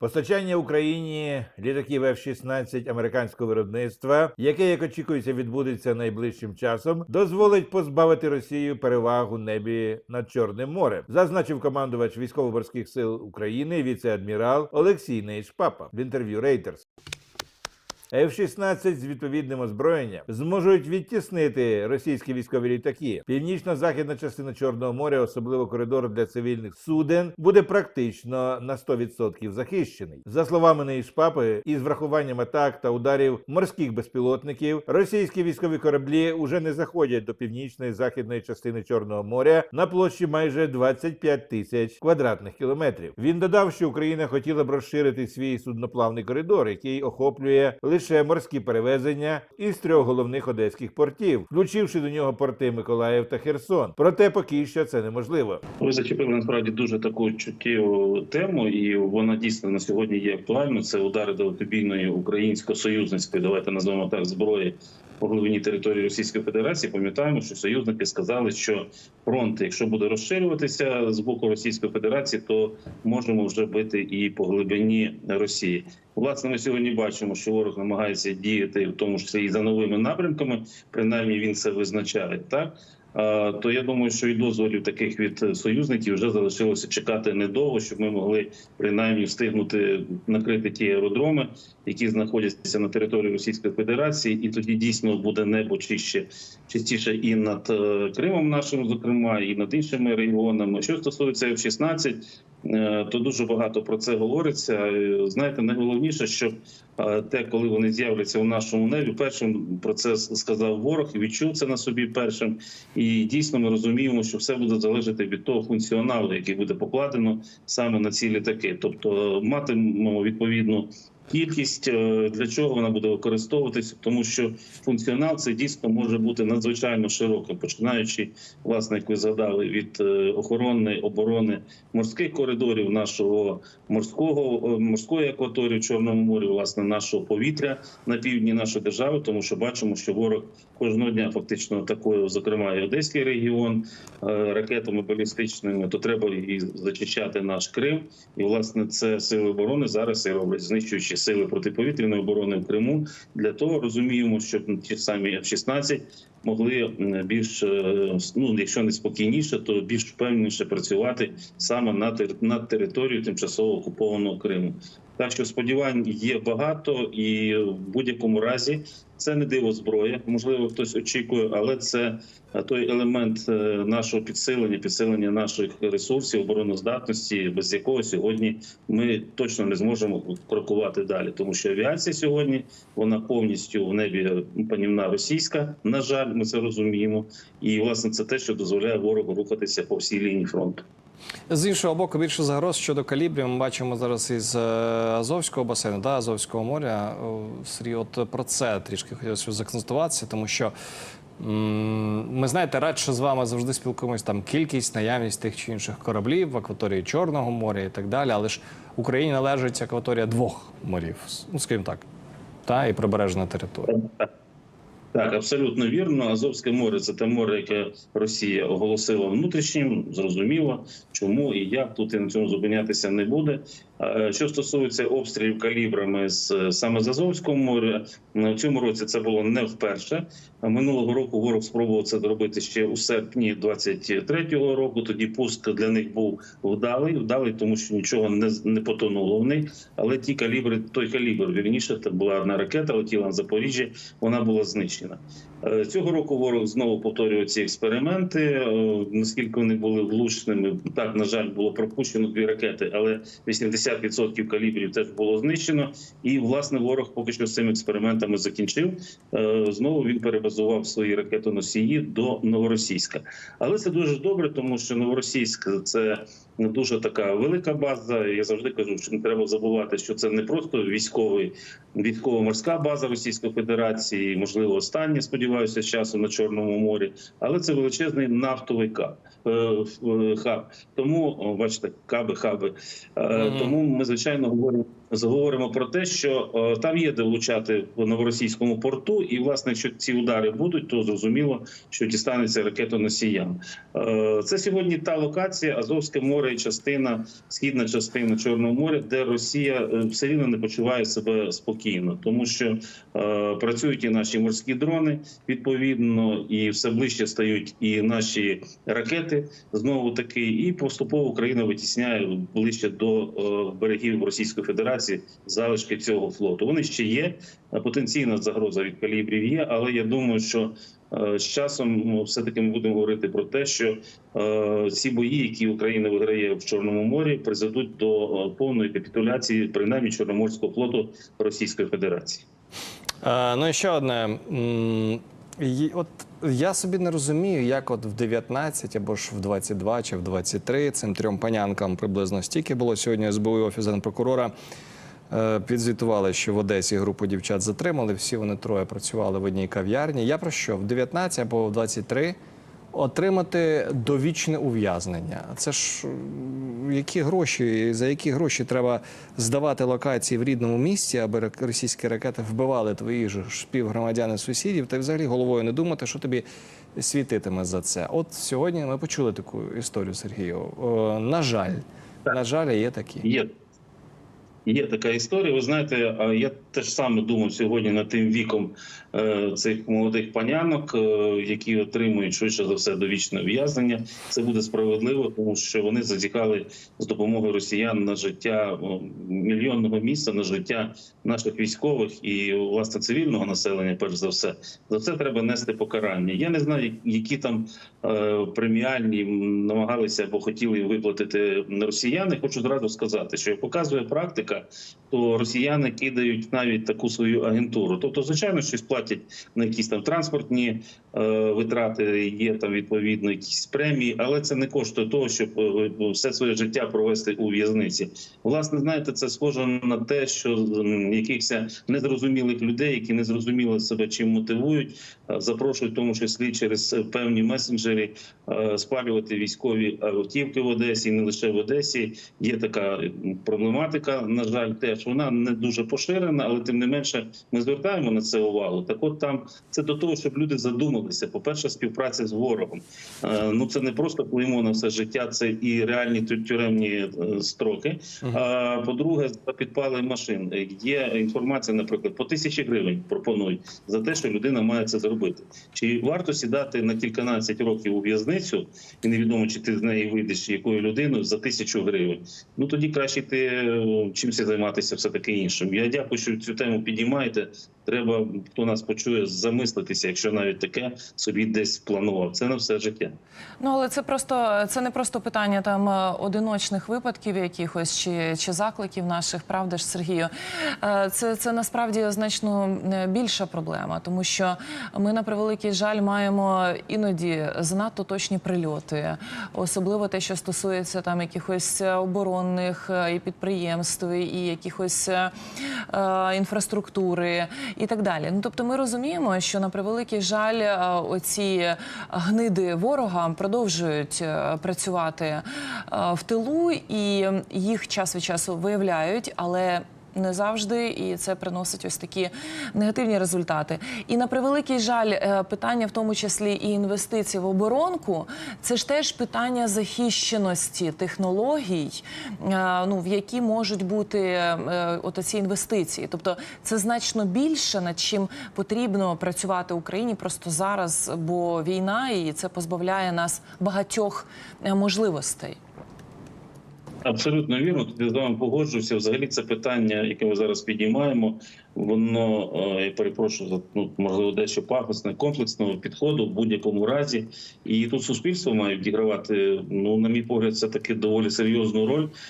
Постачання Україні літаків F-16 американського виробництва, яке, як очікується, відбудеться найближчим часом, дозволить позбавити Росію перевагу небі над Чорним морем, зазначив командувач військово-морських сил України віце-адмірал Олексій Нейшпапа в інтерв'ю Reuters. F-16 з відповідним озброєнням зможуть відтіснити російські військові літаки. Північно-західна частина Чорного моря, особливо коридор для цивільних суден, буде практично на 100% захищений. За словами Нейшпапи, із врахуванням атак та ударів морських безпілотників, російські військові кораблі уже не заходять до північної західної частини Чорного моря на площі майже 25 тисяч квадратних кілометрів. Він додав, що Україна хотіла б розширити свій судноплавний коридор, який охоплює лише морські перевезення із трьох головних одеських портів, включивши до нього порти Миколаїв та Херсон. Проте поки що це неможливо. Ви зачепили насправді дуже таку чуттєву тему, і вона дійсно на сьогодні є актуальною. Це удари далекобійної українсько-союзницької, давайте назвемо так, зброї по глибині території Російської Федерації. Пам'ятаємо, що союзники сказали, що фронт, якщо буде розширюватися з боку Російської Федерації, то можемо вже бити і по глибині Росії. Власне, ми сьогодні бачимо, що ворог намагається діяти в тому числі і за новими напрямками. Принаймні він це визначає так. То я думаю, що і дозволів таких від союзників вже залишилося чекати недовго, щоб ми могли принаймні встигнути накрити ті аеродроми, які знаходяться на території Російської Федерації, і тоді дійсно буде небо чище частіше і над е, Кримом, нашим, зокрема, і над іншими регіонами. Що стосується F-16, е, то дуже багато про це говориться. Е, Знаєте, найголовніше, що е, те, коли вони з'являться у нашому небі, першим про це сказав ворог, відчув це на собі першим. І дійсно ми розуміємо, що все буде залежати від того функціоналу, який буде покладено саме на ці літаки. Тобто матимемо відповідну кількість е, для чого вона буде використовуватися, тому що функціонал це дійсно може бути надзвичайно широким, починаючи, власне, як ви згадали, від е, охорони оборони морських коридорів нашого морського е, морської акваторії в Чорному морі, власне, нашого повітря на півдні нашої держави, тому що бачимо, що ворог кожного дня фактично атакує, зокрема, і Одеський регіон ракетами балістичними, то треба і зачищати наш Крим. І власне це сили оборони зараз і роблять, знищуючи сили протиповітряної оборони в Криму. Для того розуміємо, щоб ті самі F-16 могли більш е, ну, якщо не спокійніше, то більш впевненіше працювати саме на тер- на територію тимчасово окупованого Криму. Так що сподівань є багато, і в будь-якому разі це не диво зброя. Можливо, хтось очікує, але це е, той елемент е, нашого підсилення, підсилення наших ресурсів, обороноздатності, без якого сьогодні ми точно не зможемо крокувати далі. Тому що авіація сьогодні вона повністю в небі панівна російська. На жаль, ми це розуміємо. І власне це те, що дозволяє ворогу рухатися по всій лінії фронту. З іншого боку, більше загроз щодо калібрів ми бачимо зараз із е, Азовського басейну, да, Азовського моря. Сергій, от про це трішки хотілося законстатуватися, тому що ми знаєте, радше з вами завжди спілкуємось там кількість, наявність тих чи інших кораблів в акваторії Чорного моря і так далі. Але ж Україні належить акваторія двох морів, ну скажімо так, та і прибережна територія. Так, абсолютно вірно. Азовське море це те море, яке Росія оголосила внутрішнім. Зрозуміло, чому і як тут і на цьому зупинятися не буде. Е, Що стосується обстрілів калібрами з саме з Азовського моря, в цьому році це було не вперше. Минулого року ворог спробував це зробити ще у серпні 23-го року. Тоді пуск для них був вдалий, вдалий, тому що нічого не не потонуло в них. Але ті калібри, той калібр, вірніше, це була одна ракета, летіла на Запоріжжя, вона була знищена. Е, Цього року ворог знову повторює ці експерименти. Е, Наскільки вони були влучними, так на жаль, було пропущено дві ракети, але 80% калібрів теж було знищено. І власне ворог поки що з цими експериментами закінчив. Е, Знову він перебазував свої ракетоносії до новоросійська. Але це дуже добре, тому що новоросійськ це дуже така велика база. Я завжди кажу, що не треба забувати, що це не просто військовий військово-морська база Російської Федерації, можливо, останнє, сподіваюся, з часом на Чорному морі, але це величезний нафтовий кап. е, е, Хаб тому бачите, каби, хаби. Е. Тому ми звичайно говоримо заговоримо про те, що е, там є де влучати в новоросійському порту, і власне, якщо ці удари будуть, то зрозуміло, що дістанеться ракетоносіям. Е, Це сьогодні та локація Азовське море і частина, східна частина Чорного моря, де Росія е, все рівно не почуває себе спокійно, тому що працюють і наші морські дрони відповідно, і все ближче стають і наші ракети знову таки, і поступово Україна витісняє ближче до берегів Російської Федерації залишки цього флоту. Вони ще є. е, Потенційна загроза від калібрів є, але я думаю, що е, з часом ну, все-таки ми будемо говорити про те, що е, ці бої, які Україна виграє в Чорному морі, призведуть до повної капітуляції, принаймні Чорноморського флоту Російської Федерації. Ну і ще одне. От я собі не розумію, як от в 19 або ж в 22 чи в 23 цим трьом панянкам приблизно стільки було сьогодні. СБУ і офіс генпрокурора е, підзвітували, що в Одесі групу дівчат затримали. Всі вони троє працювали в одній кав'ярні. Я про що? В 19 або в 23 отримати довічне ув'язнення. Це ж які гроші, за які гроші треба здавати локації в рідному місті, аби російські ракети вбивали твої ж співгромадяни сусідів, та й взагалі головою не думати, що тобі світитиме за це. От сьогодні ми почули таку історію Сергію. На жаль, на жаль, є такі. Є. Є така історія. Ви знаєте, я теж саме думав сьогодні над тим віком е, цих молодих панянок, е, які отримують швидше за все довічне ув'язнення. Це буде справедливо, тому що вони зазіхали з допомогою росіян на життя мільйонного міста, на життя наших військових і власне цивільного населення. Перш за все, за це треба нести покарання. Я не знаю, які там е, преміальні намагалися або хотіли виплатити росіяни. Хочу зразу сказати, що показує практика, то росіяни кидають навіть таку свою агентуру. Тобто, звичайно, щось платять на якісь там транспортні е, витрати, є там відповідно якісь премії, але це не коштує того, щоб е, все своє життя провести у в'язниці. Власне, знаєте, це схоже на те, що якихось незрозумілих людей, які не зрозуміли себе чим мотивують, запрошують в тому числі через е, певні месенджери е, спалювати військові автівки в Одесі, і не лише в Одесі. Є така проблематика. На жаль, теж вона не дуже поширена, але тим не менше ми звертаємо на це увагу. Так, от там це до того, щоб люди задумалися. По перше, співпраця з ворогом. Е, Ну це не просто клеймо на все життя, це і реальні тю- тюремні е, строки. А по-друге, за підпали машин Е, є інформація, наприклад, по тисячі гривень пропонують за те, що людина має це зробити. Чи варто сідати на кільканадцять років у в'язницю, і невідомо, чи ти з неї вийдеш якою людиною за тисячу гривень? Ну тоді краще йти е, чимось займатися все таки іншим. Я дякую, що цю тему підіймаєте. Треба, хто нас почує, замислитися, якщо навіть таке собі десь планував. Це на все життя. Ну але це просто це не просто питання там е, одиночних випадків, якихось чи, чи закликів наших, правда ж, Сергію. Е, Це, це насправді значно е, більша проблема, тому що ми на превеликий жаль маємо іноді занадто точні прильоти, особливо те, що стосується там якихось оборонних і підприємств, і якихось е, інфраструктури і так далі. Ну тобто, ми розуміємо, що на превеликий жаль, е, оці гниди ворога продовжують е, працювати е, в тилу, і їх час від часу виявляють, але. Не завжди, і це приносить ось такі негативні результати. І на превеликий жаль, е, питання, в тому числі і інвестицій в оборонку, це ж теж питання захищеності технологій, е, ну в які можуть бути е, ці інвестиції. Тобто це значно більше над чим потрібно працювати Україні просто зараз, бо війна і це позбавляє нас багатьох можливостей. Абсолютно вірно. Я з вами погоджуюся. Взагалі, це питання, яке ми зараз підіймаємо, воно е, я перепрошую за ну можливо дещо пафосне комплексного підходу в будь-якому разі. І тут суспільство має відігравати. Ну, на мій погляд, це таки доволі серйозну роль.